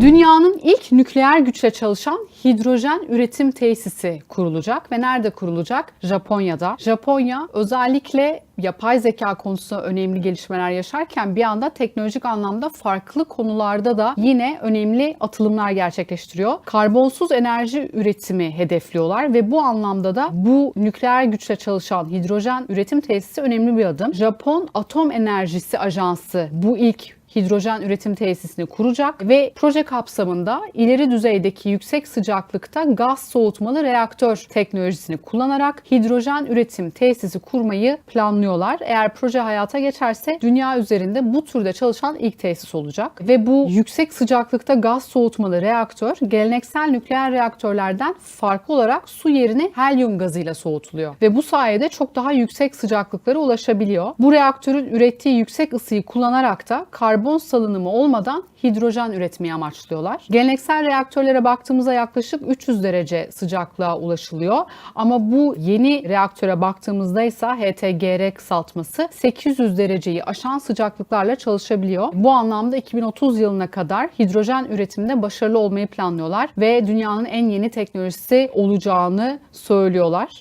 Dünyanın ilk nükleer güçle çalışan hidrojen üretim tesisi kurulacak ve nerede kurulacak? Japonya'da. Japonya özellikle yapay zeka konusunda önemli gelişmeler yaşarken bir anda teknolojik anlamda farklı konularda da yine önemli atılımlar gerçekleştiriyor. Karbonsuz enerji üretimi hedefliyorlar ve bu anlamda da bu nükleer güçle çalışan hidrojen üretim tesisi önemli bir adım. Japon Atom Enerjisi Ajansı bu ilk hidrojen üretim tesisini kuracak ve proje kapsamında ileri düzeydeki yüksek sıcaklıkta gaz soğutmalı reaktör teknolojisini kullanarak hidrojen üretim tesisi kurmayı planlıyorlar. Eğer proje hayata geçerse dünya üzerinde bu türde çalışan ilk tesis olacak ve bu yüksek sıcaklıkta gaz soğutmalı reaktör geleneksel nükleer reaktörlerden farklı olarak su yerine helyum gazıyla soğutuluyor ve bu sayede çok daha yüksek sıcaklıklara ulaşabiliyor. Bu reaktörün ürettiği yüksek ısıyı kullanarak da karbon salınımı olmadan hidrojen üretmeyi amaçlıyorlar. Geleneksel reaktörlere baktığımızda yaklaşık 300 derece sıcaklığa ulaşılıyor. Ama bu yeni reaktöre baktığımızda ise HTGR kısaltması 800 dereceyi aşan sıcaklıklarla çalışabiliyor. Bu anlamda 2030 yılına kadar hidrojen üretiminde başarılı olmayı planlıyorlar ve dünyanın en yeni teknolojisi olacağını söylüyorlar.